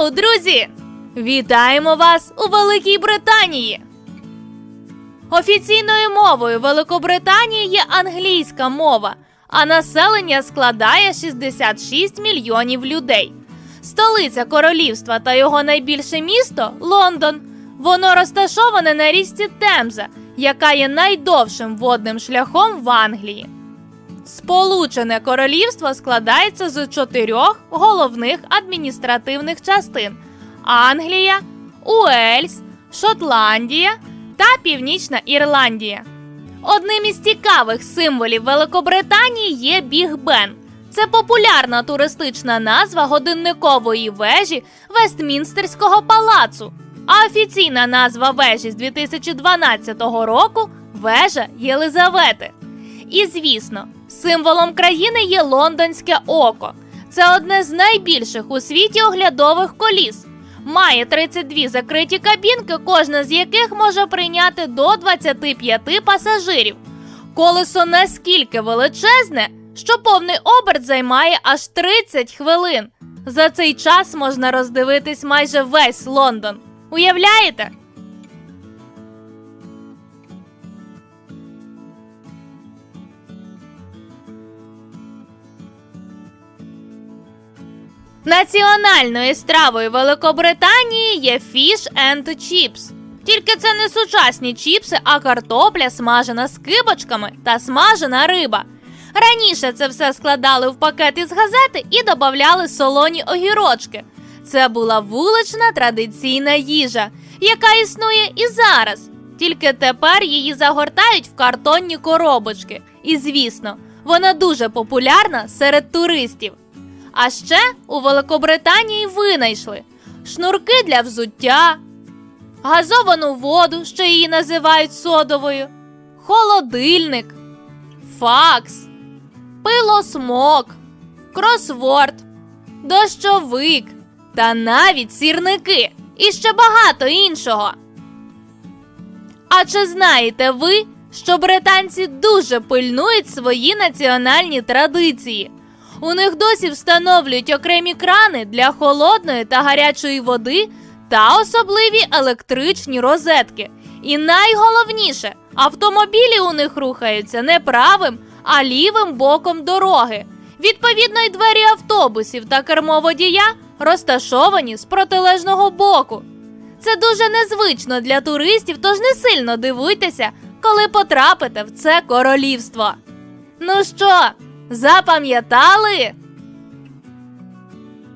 Йоу, друзі! Вітаємо вас у Великій Британії! Офіційною мовою Великобританії є англійська мова, а населення складає 66 мільйонів людей. Столиця королівства та його найбільше місто Лондон. Воно розташоване на річці Темза, яка є найдовшим водним шляхом в Англії. Сполучене королівство складається з чотирьох головних адміністративних частин: Англія, Уельс, Шотландія та Північна Ірландія. Одним із цікавих символів Великобританії є Біг Бен. Це популярна туристична назва годинникової вежі Вестмінстерського палацу. А офіційна назва вежі з 2012 року вежа Єлизавети. І звісно, символом країни є лондонське око. Це одне з найбільших у світі оглядових коліс. Має 32 закриті кабінки, кожна з яких може прийняти до 25 пасажирів. Колесо наскільки величезне, що повний оберт займає аж 30 хвилин. За цей час можна роздивитись майже весь Лондон. Уявляєте? Національною стравою Великобританії є фіш and chips. Тільки це не сучасні чіпси, а картопля, смажена з кибочками та смажена риба. Раніше це все складали в пакет із газети і додавали солоні огірочки. Це була вулична традиційна їжа, яка існує і зараз. Тільки тепер її загортають в картонні коробочки. І звісно, вона дуже популярна серед туристів. А ще у Великобританії винайшли шнурки для взуття, газовану воду, що її називають содовою, холодильник, факс, пилосмок, кросворд, дощовик та навіть сірники і ще багато іншого. А чи знаєте ви, що британці дуже пильнують свої національні традиції? У них досі встановлюють окремі крани для холодної та гарячої води та особливі електричні розетки. І найголовніше, автомобілі у них рухаються не правим, а лівим боком дороги. Відповідно, й двері автобусів та кермо водія розташовані з протилежного боку. Це дуже незвично для туристів, тож не сильно дивуйтеся, коли потрапите в це королівство. Ну що, запам'ятали?